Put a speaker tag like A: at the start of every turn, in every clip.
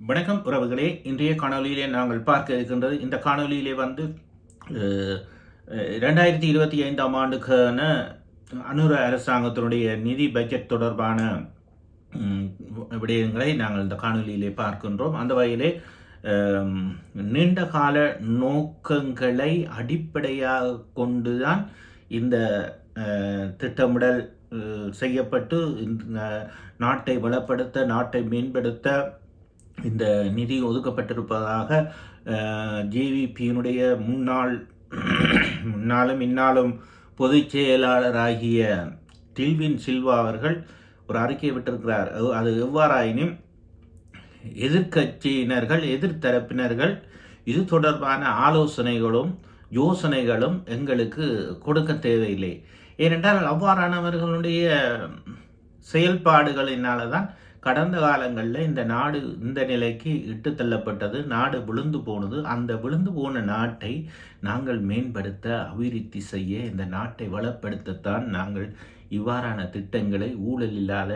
A: வணக்கம் உறவுகளே. இன்றைய காணொளியிலே நாங்கள் பார்க்க இருக்கின்றது இந்த காணொளியிலே வந்து ரெண்டாயிரத்தி இருபத்தி ஐந்தாம் ஆண்டுக்கான அனுர அரசாங்கத்தினுடைய நிதி பட்ஜெட் தொடர்பான விடயங்களை நாங்கள் இந்த காணொலியிலே பார்க்கின்றோம். அந்த வகையிலே நீண்ட கால நோக்கங்களை அடிப்படையாக கொண்டுதான் இந்த திட்டமிடல் செய்யப்பட்டு இந்த நாட்டை வளப்படுத்த நாட்டை மேம்படுத்த இந்த நிதி ஒதுக்கப்பட்டிருப்பதாக ஜேவிபியினுடைய முன்னாள் முன்னாலும் இன்னாலும் பொதுச் செயலாளராகிய டில்வின் சில்வா அவர்கள் ஒரு அறிக்கை விட்டிருக்கிறார். அது- அது எவ்வாறாயினும் எதிர்க்கட்சியினர்கள் எதிர்த்தரப்பினர்கள் இது தொடர்பான ஆலோசனைகளும் யோசனைகளும் எங்களுக்கு கொடுக்க தேவையில்லை. ஏனென்றால் அவ்வாறானவர்களுடைய செயல்பாடுகளினால தான் கடந்த காலங்களில் இந்த நாடு இந்த நிலைக்கு இட்டு தள்ளப்பட்டது நாடு விழுந்து போனது. அந்த விழுந்து போன நாட்டை நாங்கள் மேம்படுத்த அபிவிருத்தி செய்ய இந்த நாட்டை வளப்படுத்தத்தான் நாங்கள் இவ்வாறான திட்டங்களை ஊழல் இல்லாத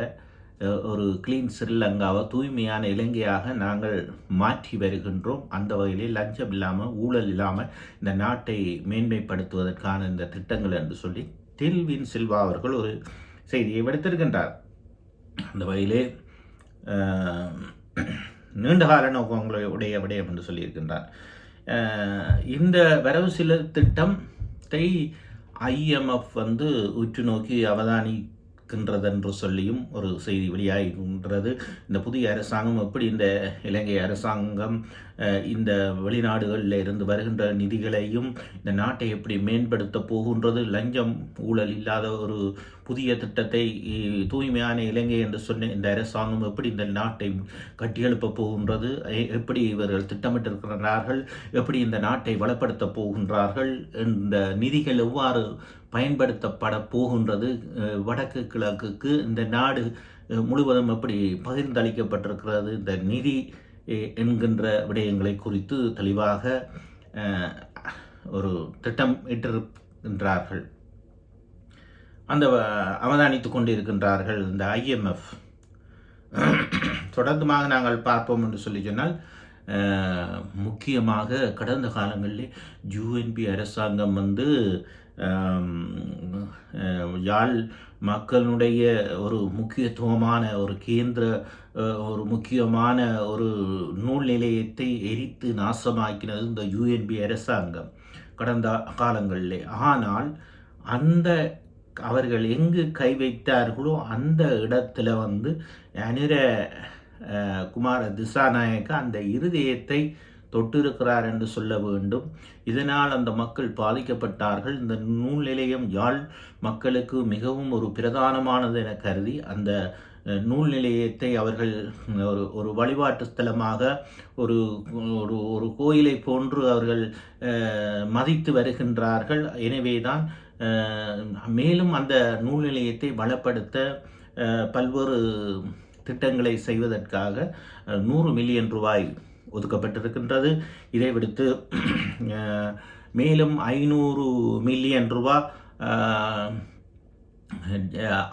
A: ஒரு கிளீன் ஸ்ரீலங்காவை தூய்மையான இலங்கையாக நாங்கள் மாற்றி வருகின்றோம். அந்த வகையிலே லஞ்சம் இல்லாமல் ஊழல் இல்லாமல் இந்த நாட்டை மேன்மைப்படுத்துவதற்கான இந்த திட்டங்கள் என்று சொல்லி டில்வின் சில்வா அவர்கள் ஒரு செய்தியை விடுத்திருக்கின்றார். அந்த வகையிலே நீண்டகால நோக்கங்களை உடைய விடயம் என்று சொல்லியிருக்கின்றார். இந்த வரவு சில திட்டத்தை ஐஎம்எஃப் வந்து உற்று நோக்கி அவதானிக்கின்றது என்று சொல்லியும் ஒரு செய்தி வெளியாகின்றது. இந்த புதிய அரசாங்கம் எப்படி இந்த இலங்கை அரசாங்கம் இந்த வெளிநாடுகளில் இருந்து வருகின்ற நிதிகளையும் இந்த நாட்டை எப்படி மேம்படுத்த போகின்றது லஞ்சம் ஊழல் இல்லாத ஒரு புதிய திட்டத்தை தூய்மையான இலங்கை என்று சொன்ன இந்த அரசாங்கம் எப்படி இந்த நாட்டை கட்டியெழுப்ப போகின்றது எப்படி இவர்கள் திட்டமிட்டிருக்கிறார்கள் எப்படி இந்த நாட்டை வளப்படுத்த போகின்றார்கள் இந்த நிதிகள் எவ்வாறு பயன்படுத்தப்பட போகின்றது வடக்கு கிழக்குக்கு இந்த நாடு முழுவதும் எப்படி பகிர்ந்தளிக்கப்பட்டிருக்கிறது இந்த நிதி என்கின்ற விடயங்களை குறித்து தெளிவாக அஹ், ஒரு திட்டம் இட்டிருக்கின்றார்கள். அந்த அவதானித்து அவதானித்துக் கொண்டிருக்கின்றார்கள் இந்த ஐஎம்எஃப் தொடர்ந்துமாக நாங்கள் பார்ப்போம் என்று சொல்லி சொன்னால் முக்கியமாக கடந்த காலங்களில் யூஎன்பி அரசாங்கம் வந்து யாழ் மக்களுடைய ஒரு முக்கியத்துவமான ஒரு கேந்திர ஒரு முக்கியமான ஒரு நூல் நிலையத்தை எரித்து நாசமாக்கினது இந்த யூஎன்பி அரசாங்கம் கடந்த காலங்களிலே. ஆனால் அந்த அவர்கள் எங்கு கை வைத்தார்களோ அந்த இடத்துல வந்து அனிர குமார திசாநாயக்க அந்த இருதயத்தை தொட்டிருக்கிறார் என்று சொல்ல வேண்டும். இதனால் அந்த மக்கள் பாதிக்கப்பட்டார்கள். இந்த நூல் நிலையம் யாழ் மக்களுக்கு மிகவும் ஒரு பிரதானமானது என கருதி அந்த நூல் நிலையத்தை அவர்கள் ஒரு ஒரு வழிபாட்டு ஸ்தலமாக ஒரு ஒரு ஒரு கோயிலை போன்று அவர்கள் மதித்து வருகின்றார்கள். எனவேதான் தான் மேலும் அந்த நூல் நிலையத்தை வளப்படுத்த பல்வேறு திட்டங்களை செய்வதற்காக நூறு மில்லியன் ரூபாய் ஒதுக்கப்பட்டிருக்கின்றது. இதை விடுத்து மேலும் ஐநூறு மில்லியன் ரூபா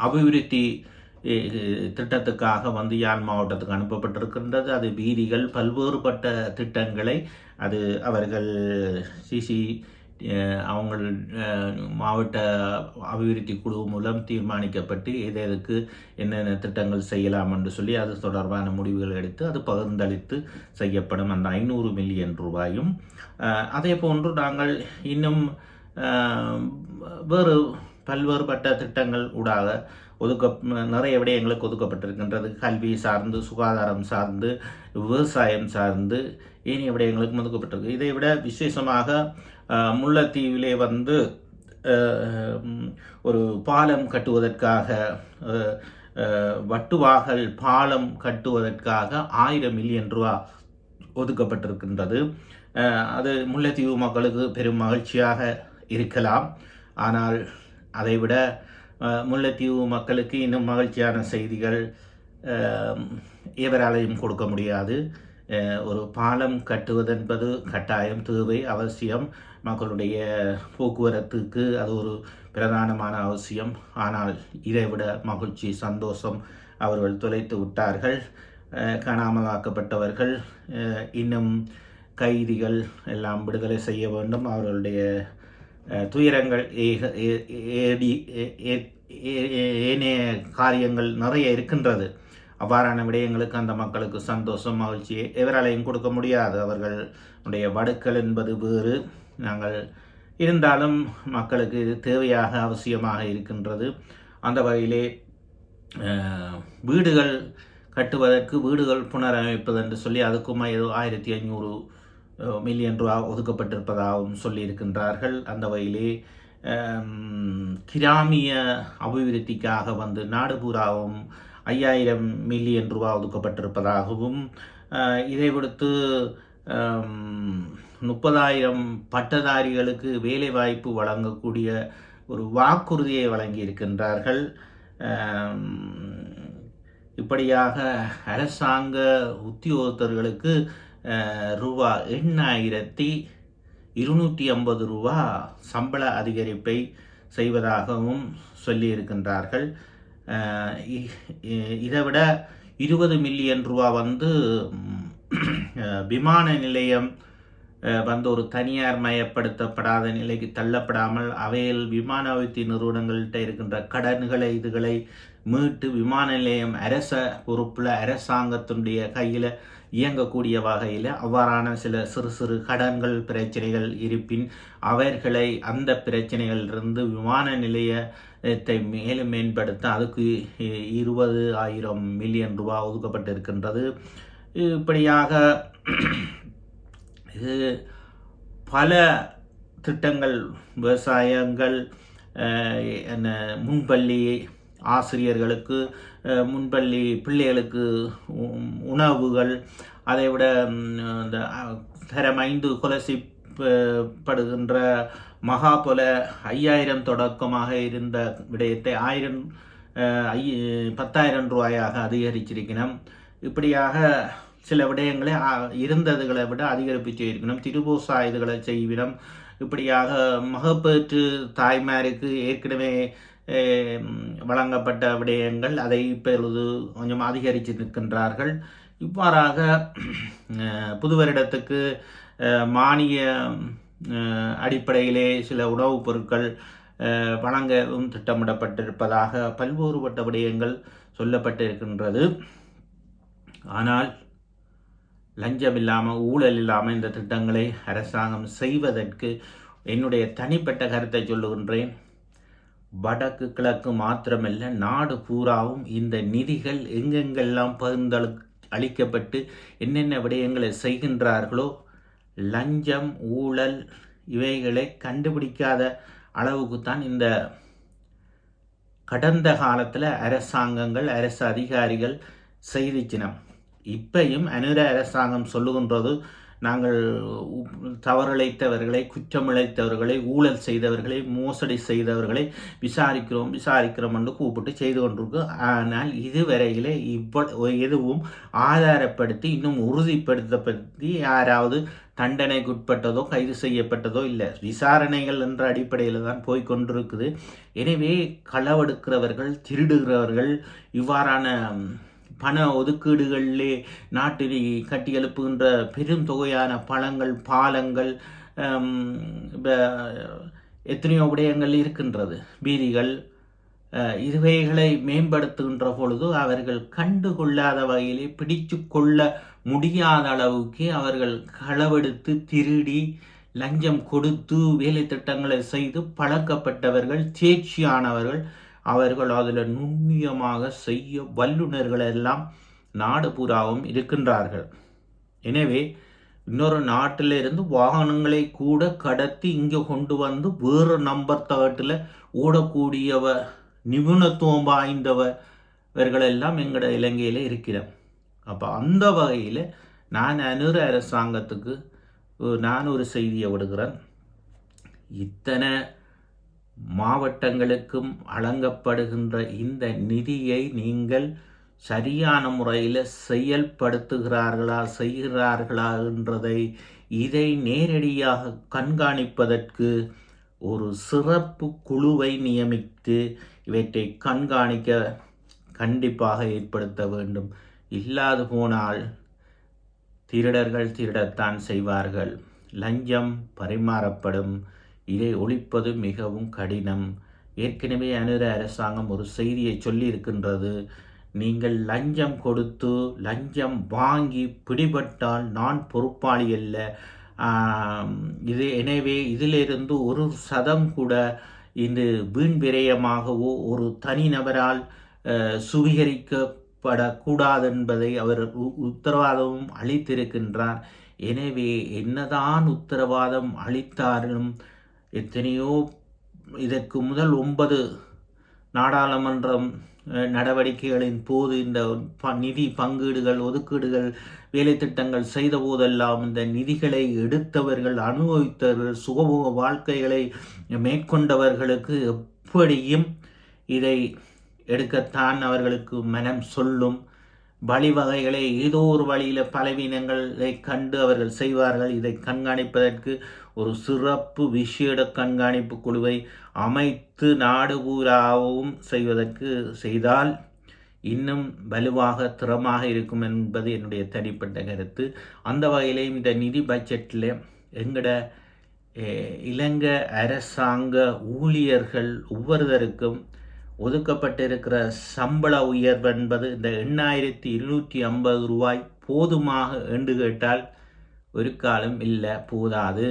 A: அபிவிருத்தி திட்டத்துக்காக வந்து யாழ் மாவட்டத்துக்கு அனுப்பப்பட்டிருக்கின்றது. அது வீதிகள் பல்வேறுபட்ட திட்டங்களை அது அவர்கள் சிசி அவங்கள் மாவட்ட அபிவிருத்தி குழு மூலம் தீர்மானிக்கப்பட்டு எதை எதுக்கு என்னென்ன திட்டங்கள் செய்யலாம் என்று சொல்லி அது தொடர்பான முடிவுகள் எடுத்து அது பகிர்ந்தளித்து செய்யப்படும் அந்த ஐநூறு மில்லியன் ரூபாயும். அதே போன்று நாங்கள் இன்னும் வேறு பல்வேறுபட்ட திட்டங்கள் ஊடாக ஒதுக்க நிறைய விடயங்களுக்கு ஒதுக்கப்பட்டிருக்கின்றது. கல்வி சார்ந்து சுகாதாரம் சார்ந்து விவசாயம் சார்ந்து ஏனைய விடயங்களுக்கும் ஒதுக்கப்பட்டிருக்கு. இதை விட விசேஷமாக முல்லைத்தீவிலே வந்து ஒரு பாலம் கட்டுவதற்காக வட்டுவாகல் பாலம் கட்டுவதற்காக ஆயிரம் மில்லியன் ரூபா ஒதுக்கப்பட்டிருக்கின்றது. அது முல்லைத்தீவு மக்களுக்கு பெரும் மகிழ்ச்சியாக இருக்கலாம். ஆனால் அதைவிட முல்லைத்தீவு மக்களுக்கு இன்னும் மகிழ்ச்சியான செய்திகள் எவராலையும் கொடுக்க முடியாது. ஒரு பாலம் கட்டுவதென்பது கட்டாயம் தேவை அவசியம். மக்களுடைய போக்குவரத்துக்கு அது ஒரு பிரதானமான அவசியம். ஆனால் இதைவிட மகிழ்ச்சி சந்தோஷம் அவர்கள் தொலைத்து விட்டார்கள். காணாமலாக்கப்பட்டவர்கள் இன்னும் கைதிகள் எல்லாம் விடுதலை செய்ய வேண்டும். அவர்களுடைய துயரங்கள் ஏடி ஏனைய காரியங்கள் நிறைய இருக்கின்றது. அவ்வாறான விடயங்களுக்கு அந்த மக்களுக்கு சந்தோஷம் மகிழ்ச்சியை எவராலையும் கொடுக்க முடியாது. அவர்களுடைய வடுக்கள் என்பது வேறு. நாங்கள் இருந்தாலும் மக்களுக்கு இது தேவையாக அவசியமாக இருக்கின்றது. அந்த வகையிலே வீடுகள் கட்டுவதற்கு வீடுகள் புனரமைப்பது என்று சொல்லி அதுக்கும் ஏதோ ஆயிரத்தி ஐநூறு மில்லியன் ரூபா ஒதுக்கப்பட்டிருப்பதாகவும் சொல்லியிருக்கின்றார்கள். அந்த வகையிலே கிராமிய அபிவிருத்திக்காக வந்து நாடு பூராவும் ஐயாயிரம் மில்லியன் ரூபா ஒதுக்கப்பட்டிருப்பதாகவும் இதை விடுத்து முப்பதாயிரம் பட்டதாரிகளுக்கு வேலைவாய்ப்பு வழங்கக்கூடிய ஒரு வாக்குறுதியை வழங்கியிருக்கின்றார்கள். இப்படியாக அரசாங்க உத்தியோகத்தர்களுக்கு ரூபா எண்ணாயிரத்தி இருநூற்றி ஐம்பது ரூபா சம்பள அதிகரிப்பை செய்வதாகவும் சொல்லியிருக்கின்றார்கள். இதை விட இருபது மில்லியன் ரூபா வந்து விமான நிலையம் வந்து ஒரு தனியார் மயப்படுத்தப்படாத நிலைக்கு தள்ளப்படாமல் அவையில் விமான வித்தி நிறுவனங்கள்கிட்ட இருக்கின்ற கடன்களை இதுகளை மீட்டு விமான நிலையம் அரச பொறுப்பில் அரசாங்கத்தினுடைய கையில் இயங்கக்கூடிய வகையில் அவ்வாறான சில சிறு சிறு கடன்கள் பிரச்சனைகள் இருப்பின் அவர்களை அந்த பிரச்சனைகளிலிருந்து விமான நிலையத்தை மேலும் மேம்படுத்த அதுக்கு இருபது ஆயிரம் மில்லியன் ரூபா ஒதுக்கப்பட்டிருக்கின்றது. இப்படியாக இது பல திட்டங்கள் விவசாயங்கள் என்ன முன்பள்ளி ஆசிரியர்களுக்கு முன்பள்ளி பிள்ளைகளுக்கு உணவுகள் அதை விட இந்த தரம் ஐந்து கொலசிப்படுகின்ற மகா போல ஐயாயிரம் தொடக்கமாக இருந்த விடயத்தை ஆயிரம் ஐ பத்தாயிரம் ரூபாயாக அதிகரிச்சிருக்கிறோம் இப்படியாக சில விடயங்களை இருந்ததுகளை விட அதிகரிப்பு செய்திருக்கணும் திருபூசா இதுகளை செய்வினம் இப்படியாக மகப்பேற்று தாய்மாருக்கு ஏற்கனவே வழங்கப்பட்ட விடயங்கள் அதை இப்பொழுது கொஞ்சம் அதிகரித்து நிற்கின்றார்கள். இவ்வாறாக புது வருடத்துக்கு மானிய அடிப்படையிலே சில உணவுப் பொருட்கள் வழங்கவும் திட்டமிடப்பட்டிருப்பதாக பல்வேறுபட்ட விடயங்கள் சொல்லப்பட்டிருக்கின்றது. ஆனால் லஞ்சம் இல்லாமல் ஊழல் இல்லாமல் இந்த திட்டங்களை அரசாங்கம் செய்வதற்கு என்னுடைய தனிப்பட்ட கருத்தை சொல்லுகின்றேன். வடக்கு கிழக்கு மாத்திரமல்ல நாடு பூராவும் இந்த நிதிகள் எங்கெங்கெல்லாம் பகிர்ந்தளு அளிக்கப்பட்டு என்னென்ன விடயங்களை செய்கின்றார்களோ லஞ்சம் ஊழல் இவைகளை கண்டுபிடிக்காத அளவுக்குத்தான் இந்த கடந்த காலத்தில் அரசாங்கங்கள் அரசு அதிகாரிகள் செய்திச்சினம். இப்பையும் அனுர அரசாங்கம் சொல்லுகின்றது நாங்கள் தவறிழைத்தவர்களை குற்றமிழைத்தவர்களை ஊழல் செய்தவர்களை மோசடி செய்தவர்களை விசாரிக்கிறோம் விசாரிக்கிறோம் என்று கூப்பிட்டு செய்து கொண்டிருக்கோம் ஆனால் இதுவரையிலே இவ்வளவு எதுவும் ஆதாரப்படுத்தி இன்னும் உறுதிப்படுத்தப்படுத்தி யாராவது தண்டனைக்குட்பட்டதோ கைது செய்யப்பட்டதோ இல்லை. விசாரணைகள் என்ற அடிப்படையில் தான் போய் கொண்டிருக்குது. எனவே களவெடுக்கிறவர்கள் திருடுகிறவர்கள் இவ்வாறான பண ஒதுக்கீடுகளிலே நாட்டில் கட்டி எழுப்புகின்ற பெரும் தொகையான பழங்கள் பாலங்கள் எத்தனையோ விடயங்கள் இருக்கின்றது. வீதிகள் இதுவைகளை மேம்படுத்துகின்ற பொழுது அவர்கள் கண்டுகொள்ளாத வகையிலே பிடிச்சு கொள்ள முடியாத அளவுக்கு அவர்கள் களவெடுத்து திருடி லஞ்சம் கொடுத்து வேலை திட்டங்களை செய்து பழக்கப்பட்டவர்கள் தேர்ச்சியானவர்கள் அவர்கள் அதில் நுண்ணியமாக செய்ய வல்லுநர்கள் எல்லாம் நாடு பூராவும் இருக்கின்றார்கள். எனவே இன்னொரு நாட்டிலிருந்து வாகனங்களை கூட கடத்தி இங்கே கொண்டு வந்து வேறு நம்பர் தகட்டில் ஓடக்கூடியவ நிபுணத்துவம் வாய்ந்தவர்களெல்லாம் எங்களோட இலங்கையில் இருக்கிறோம் அப்போ அந்த வகையில் நான் அனுர அரசாங்கத்துக்கு நான் ஒரு செய்தியை விடுகிறேன் இத்தனை மாவட்டங்களுக்கும் வழங்கப்படுகின்ற இந்த நிதியை நீங்கள் சரியான முறையில் செயல்படுத்துகிறார்களா செய்கிறார்களா என்றதை இதை நேரடியாக கண்காணிப்பதற்கு ஒரு சிறப்பு குழுவை நியமித்து இவற்றை கண்காணிக்க கண்டிப்பாக ஏற்படுத்த வேண்டும். இல்லாது போனால் திருடர்கள் திருடத்தான் செய்வார்கள். லஞ்சம் பரிமாறப்படும். இதை ஒழிப்பது மிகவும் கடினம். ஏற்கனவே அனுர அரசாங்கம் ஒரு செய்தியை சொல்லியிருக்கின்றது. நீங்கள் லஞ்சம் கொடுத்து லஞ்சம் வாங்கி பிடிபட்டால் நான் பொறுப்பாளி அல்ல. இது எனவே இதிலிருந்து ஒரு சதம் கூட இது வீண் விரயமாகவோ ஒரு தனிநபரால் சுவீகரிக்கப்படக்கூடாது என்பதை அவர் உத்தரவாதமும் அளித்திருக்கின்றார். எனவே என்னதான் உத்தரவாதம் அளித்தாலும் எத்தனையோ இதற்கு முதல் ஒன்பது நாடாளுமன்றம் நடவடிக்கைகளின் போது இந்த நிதி பங்கீடுகள் ஒதுக்கீடுகள் வேலை திட்டங்கள் செய்த போதெல்லாம் இந்த நிதிகளை எடுத்தவர்கள் அனுபவித்தவர்கள் சுகபோக வாழ்க்கைகளை மேற்கொண்டவர்களுக்கு எப்படியும் இதை எடுக்கத்தான் அவர்களுக்கு மனம் சொல்லும். வழிவகைகளை ஏதோ ஒரு வழியில் பலவீனங்களை கண்டு அவர்கள் செய்வார்கள். இதை கண்காணிப்பதற்கு ஒரு சிறப்பு விஷயட கண்காணிப்பு குழுவை அமைத்து நாடு பூராவும் செய்வதற்கு செய்தால் இன்னும் வலுவாக திறமாக இருக்கும் என்பது என்னுடைய தனிப்பட்ட கருத்து. அந்த வகையிலேயும் இந்த நிதி பட்ஜெட்டில் எங்களோட இலங்கை அரசாங்க ஊழியர்கள் ஒவ்வொருவருக்கும் ஒதுக்கப்பட்டிருக்கிற சம்பள உயர்வு என்பது இந்த எண்ணாயிரத்தி இருநூற்றி ஐம்பது ரூபாய் போதுமாக என்று கேட்டால் ஒரு காலம் இல்லை போதாது.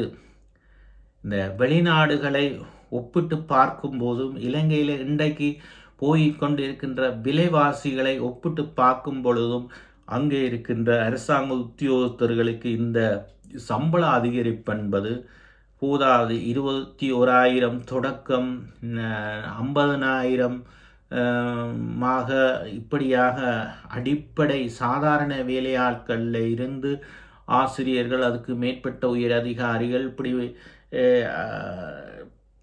A: இந்த வெளிநாடுகளை ஒப்பிட்டு பார்க்கும்போதும் இலங்கையில் இன்றைக்கு போய் கொண்டிருக்கின்ற விலைவாசிகளை ஒப்பிட்டு பார்க்கும் பொழுதும் அங்கே இருக்கின்ற அரசாங்க உத்தியோகத்தர்களுக்கு இந்த சம்பள அதிகரிப்பு என்பது போதாது. இருபத்தி ஓராயிரம் தொடக்கம் ஐம்பதனாயிரம் மாக இப்படியாக அடிப்படை சாதாரண வேலையாட்களில் இருந்து ஆசிரியர்கள் அதுக்கு மேற்பட்ட உயர் அதிகாரிகள் இப்படி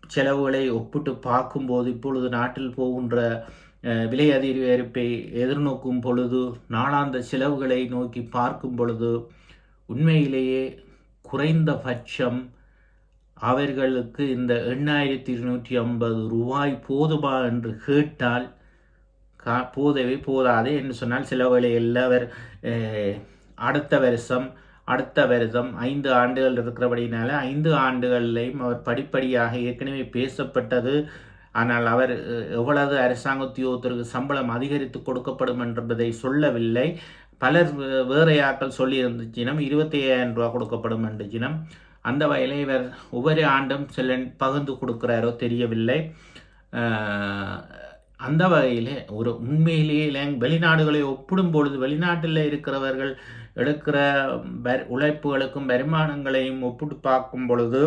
A: செலவுகளை ஒப்பிட்டு பார்க்கும்போது இப்பொழுது நாட்டில் போகின்ற விலை அதிகரிப்பை எதிர்நோக்கும் பொழுது நாளாந்த செலவுகளை நோக்கி பார்க்கும் பொழுது உண்மையிலேயே குறைந்தபட்சம் அவர்களுக்கு இந்த எண்ணாயிரத்தி இருநூற்றி ஐம்பது ரூபாய் போதுமா என்று கேட்டால் கா போதவே போதாது என்று சொன்னால் சில வேளையில் அவர் அடுத்த வருஷம் அடுத்த வருடம் ஐந்து ஆண்டுகள் இருக்கிறபடினால ஐந்து ஆண்டுகள்லையும் அவர் படிப்படியாக ஏற்கனவே பேசப்பட்டது. ஆனால் அவர் எவ்வளவு அரசாங்க உத்தியோகத்திற்கு சம்பளம் அதிகரித்து கொடுக்கப்படும் என்பதை சொல்லவில்லை. பலர் வேறு யாக்கள் சொல்லி இருந்துச்சினம் இருபத்தி ஐயாயிரம் ரூபா கொடுக்கப்படும் என்றினம் அந்த வகையில் இவர் ஒவ்வொரு ஆண்டும் சில பகிர்ந்து கொடுக்குறாரோ தெரியவில்லை. அந்த வகையில் ஒரு உண்மையிலேயே வெளிநாடுகளை ஒப்பிடும் பொழுது வெளிநாட்டில் இருக்கிறவர்கள் எடுக்கிற உழைப்புகளுக்கும் வருமானங்களையும் ஒப்பிட்டு பார்க்கும் பொழுது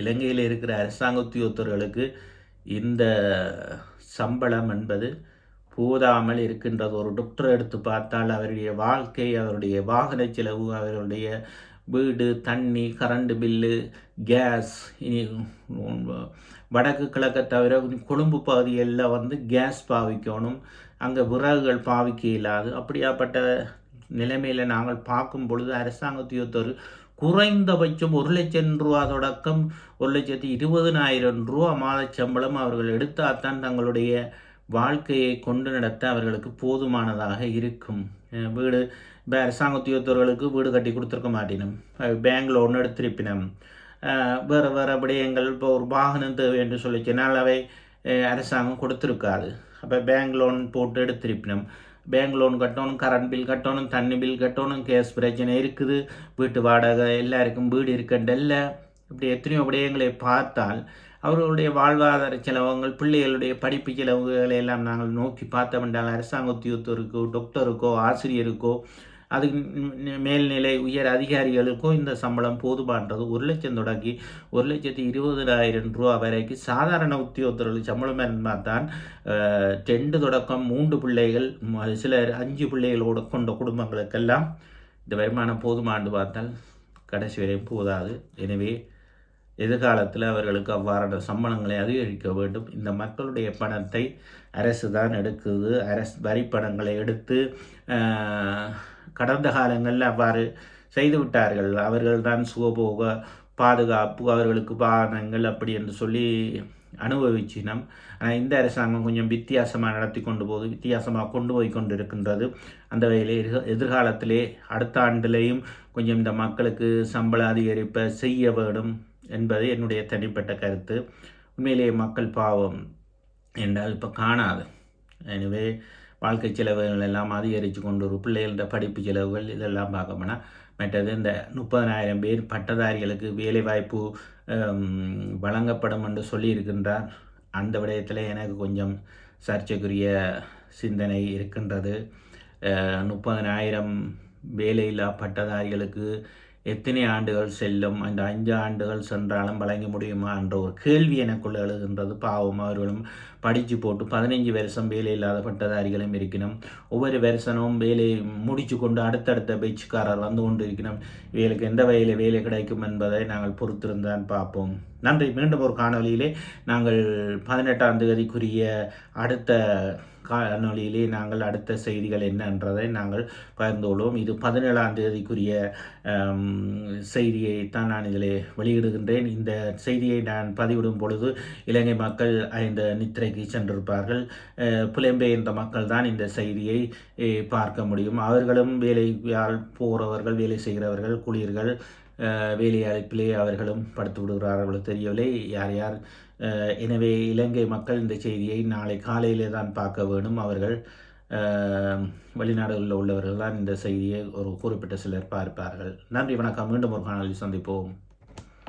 A: இலங்கையில் இருக்கிற அரசாங்க உத்தியோகத்தர்களுக்கு இந்த சம்பளம் என்பது போதாமல் இருக்கின்றது. ஒரு டாக்டர் எடுத்து பார்த்தால் அவருடைய வாழ்க்கை அவருடைய வாகன செலவு அவருடைய வீடு தண்ணி கரண்ட் பில்லு கேஸ் இனி வடக்கு கிழக்கை தவிர கொழும்பு பகுதிகளில் வந்து கேஸ் பாவிக்கணும். அங்கே விறகுகள் பாவிக்க இல்லாது அப்படியாப்பட்ட நிலைமையில் நாங்கள் பார்க்கும் பொழுது அரசாங்கத்தையொத்தர் குறைந்தபட்சம் ஒரு லட்சம் ரூபா தொடக்கம் ஒரு லட்சத்தி இருபதுனாயிரம் ரூபா மாத சம்பளம் அவர்கள் எடுத்தால்தான் தங்களுடைய வாழ்க்கையை கொண்டு நடத்த அவர்களுக்கு போதுமானதாக இருக்கும். வீடு இப்போ அரசாங்க உத்தியோகத்தர்களுக்கு வீடு கட்டி கொடுத்துருக்க மாட்டினோம். பேங்க் லோன் எடுத்திருப்பினம். வேறு வேறு விடயங்கள் இப்போ ஒரு வாகனம் தேவை என்று சொல்லிச்சுனால் அவை அரசாங்கம் கொடுத்துருக்காது. அப்போ பேங்க் லோன் போட்டு எடுத்திருப்பினோம். பேங்க் லோன் கட்டணும் கரண்ட் பில் கட்டணும் தண்ணி பில் கட்டணும் கேஸ் பிரச்சனை இருக்குது. வீட்டு வாடகை எல்லாருக்கும் வீடு இருக்கண்டல்ல இப்படி எத்தனையோ விடயங்களை பார்த்தால் அவர்களுடைய வாழ்வாதார செலவுகள் பிள்ளைகளுடைய படிப்பு செலவுகளை எல்லாம் நாங்கள் நோக்கி பார்த்தோம் என்றால் அரசாங்க உத்தியோகத்தருக்கோ டாக்டருக்கோ ஆசிரியருக்கோ அதுக்கு மேல்நிலை உயர் அதிகாரிகளுக்கும் இந்த சம்பளம் போதுமானது. ஒரு லட்சம் தொடங்கி ஒரு லட்சத்தி இருபதாயிரம் ரூபா வரைக்கும் சாதாரண உத்தியோகத்தர்கள் சம்பளம் இருந்தால் தான் ரெண்டு தொடக்கம் மூன்று பிள்ளைகள் சிலர் அஞ்சு பிள்ளைகளோடு கொண்ட குடும்பங்களுக்கெல்லாம் இந்த வருமானம் போதுமானது பார்த்தால் கடைசி வரையும் போதாது. எனவே எதிர்காலத்தில் அவர்களுக்கு அவ்வாறான சம்பளங்களை அதிகரிக்க வேண்டும். இந்த மக்களுடைய பணத்தை அரசு தான் எடுக்குது. அரசு வரி பணங்களை எடுத்து கடந்த காலங்களில் அவ்வாறு செய்து விட்டார்கள். அவர்கள் தான் சுகபோக பாதுகாப்பு அவர்களுக்கு வாகனங்கள் அப்படி என்று சொல்லி அனுபவிச்சினம். ஆனால் இந்த அரசாங்கம் கொஞ்சம் வித்தியாசமாக நடத்தி கொண்டு போது வித்தியாசமாக கொண்டு போய் கொண்டு இருக்கின்றது அந்த வகையிலே எதிர்காலத்திலே அடுத்த ஆண்டிலேயும் கொஞ்சம் இந்த மக்களுக்கு சம்பள அதிகரிப்பை செய்ய வேண்டும் என்பது என்னுடைய தனிப்பட்ட கருத்து. உண்மையிலேயே மக்கள் பாவம் என்றால் இப்போ காணாது. எனவே வாழ்க்கை செலவுகள் எல்லாம் அதிகரித்து கொண்டு வரும். பிள்ளைகளோட படிப்பு செலவுகள் இதெல்லாம் பார்க்கணும்னா மற்றது இந்த முப்பதனாயிரம் பேர் பட்டதாரிகளுக்கு வேலைவாய்ப்பு வழங்கப்படும் என்று சொல்லியிருக்கின்றார். அந்த விடயத்தில் எனக்கு கொஞ்சம் சர்ச்சைக்குரிய சிந்தனை இருக்கின்றது. முப்பதனாயிரம் வேலையில்லா பட்டதாரிகளுக்கு எத்தனை ஆண்டுகள் செல்லும் அந்த அஞ்சு ஆண்டுகள் சென்றாலும் வழங்க முடியுமா என்ற ஒரு கேள்வி எனக்குள்ள எழுகின்றது. பாவம் அவர்களும் படித்து போட்டு பதினைஞ்சு வருஷம் வேலை இல்லாத பட்டதாரிகளும் இருக்கணும் ஒவ்வொரு வருஷமும் வேலையை முடிச்சு கொண்டு அடுத்தடுத்த பேச்சுக்காரர் வந்து கொண்டு இருக்கணும் இவர்களுக்கு எந்த வகையில் வேலை கிடைக்கும் என்பதை நாங்கள் பொறுத்திருந்தான் பார்ப்போம். நன்றி. மீண்டும் ஒரு காணொலியிலே நாங்கள் பதினெட்டாம் தேதிக்குரிய அடுத்த காணொலியிலே நாங்கள் அடுத்த செய்திகள் என்னன்றதை நாங்கள் பகிர்ந்து கொள்வோம். இது பதினேழாம் தேதிக்குரிய செய்தியை தான் நான் இதில் வெளியிடுகின்றேன். இந்த செய்தியை நான் பதிவிடும் பொழுது இலங்கை மக்கள் இந்த நித்திரைக்கு சென்றிருப்பார்கள். புலம்பெயர்ந்த மக்கள் தான் இந்த செய்தியை பார்க்க முடியும். அவர்களும் வேலையால் போகிறவர்கள் வேலை செய்கிறவர்கள் குளிர்கள் அஹ், அவர்களும் படுத்து விடுகிறார்கள் தெரியவில்லை. யார் யார் எனவே இலங்கை மக்கள் இந்த செய்தியை நாளை காலையிலே தான் பார்க்க வேண்டும் அவர்கள் வெளிநாடுகளில் உள்ளவர்கள் தான் இந்த செய்தியை ஒரு குறிப்பிட்ட சிலர் பார்ப்பார்கள். நன்றி வணக்கம். மீண்டும் ஒரு காணொலி சந்திப்போம்.